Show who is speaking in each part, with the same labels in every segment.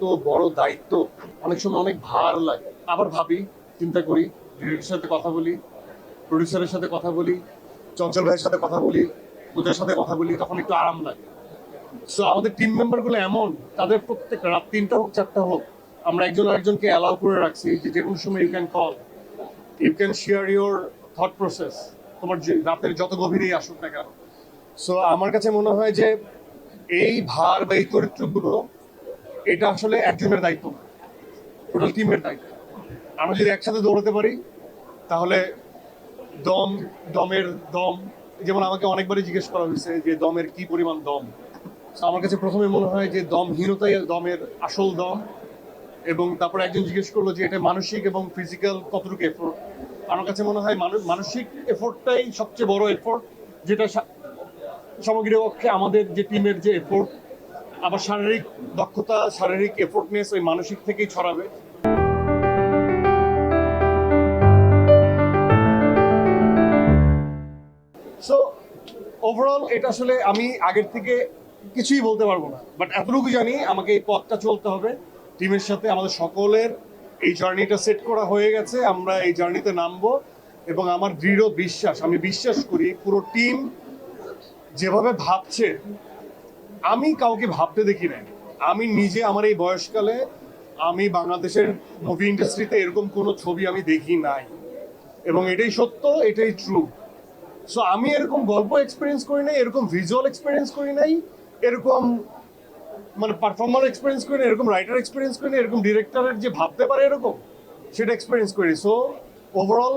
Speaker 1: এত বড় দায়িত্ব। অনেক সময় অনেক ভার লাগে। আবার ভাবি, চিন্তা করি সাথে কথা বলি প্রডিউসারের সাথে কথা বলি, চঞ্চল ভাইয়ের সাথে কথা বলি, ওদের সাথে কথা বলি, তখন একটু আরাম লাগে। সো আমাদের টিম মেম্বারগুলো এমন, তাদের প্রত্যেক রাত তিনটা হোক, চারটা হোক, আমরা একজন আরেকজনকে অ্যালাউ করে রাখছি যে যে কোনো সময় you can call you can share your thought process তোমার রাতের যত গভীরেই আসুক না কেন। সো আমার কাছে মনে হয় যে এই ভার বা এই চরিত্রগুলো এটা আসলে একজনের দায়িত্ব। না টোটাল টিমের দায়িত্ব। আমরা যদি একসাথে দৌড়াতে পারি, তাহলে দম, দমের দম, যেমন আমাকে অনেকবারই জিজ্ঞেস করা হয়েছে যে দমের কি পরিমাণ দম? আমার কাছে প্রথমে মনে হয় যে দমহীনতাই দমের আসল দম এবং তারপরে একজন জিজ্ঞেস করল যে এটা মানসিক এবং ফিজিক্যাল কতটুকু এফোর্ট আমার কাছে মনে হয় মানসিক এফোর্টটাই সবচেয়ে বড় এফোর্ট যেটা সা- সমগ্র পক্ষে আমাদের যে টিমের যে এফোর্ট আবার শারীরিক দক্ষতা, শারীরিক এফোর্টনেস ওই মানসিক থেকেই ছড়াবে। সো ওভারঅল এটা আসলে আমি আগের থেকে কিছুই বলতে পারব না। বাট এতটুকু জানি আমাকে এই পথটা চলতে হবে। টিমের সাথে আমাদের সকলের এই জার্নিটা সেট করা হয়ে গেছে। আমরা এই জার্নিতে নামবো এবং আমার দৃঢ় বিশ্বাস, আমি বিশ্বাস করি পুরো টিম যেভাবে ভাবছে আমি কাউকে ভাবতে দেখি নাই। আমি নিজে আমার এই বয়সকালে আমি বাংলাদেশের মুভি ইন্ডাস্ট্রিতে এরকম কোনো ছবি আমি দেখি নাই। এবং এটাই সত্য, এটাই ট্রু সো আমি এরকম গল্প এক্সপিরিয়েন্স করি নাই, এরকম ভিজুয়াল এক্সপিরিয়েন্স করি নাই, এরকম মানে পারফর্মার এক্সপিরিয়েন্স করি না এরকম রাইটার এক্সপিরিয়েন্স করি না এরকম ডিরেক্টরের যে ভাবতে পারে এরকম, সেটা এক্সপিরিয়েন্স করি। সো ওভারঅল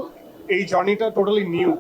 Speaker 1: এই জার্নিটা টোটালি নিউ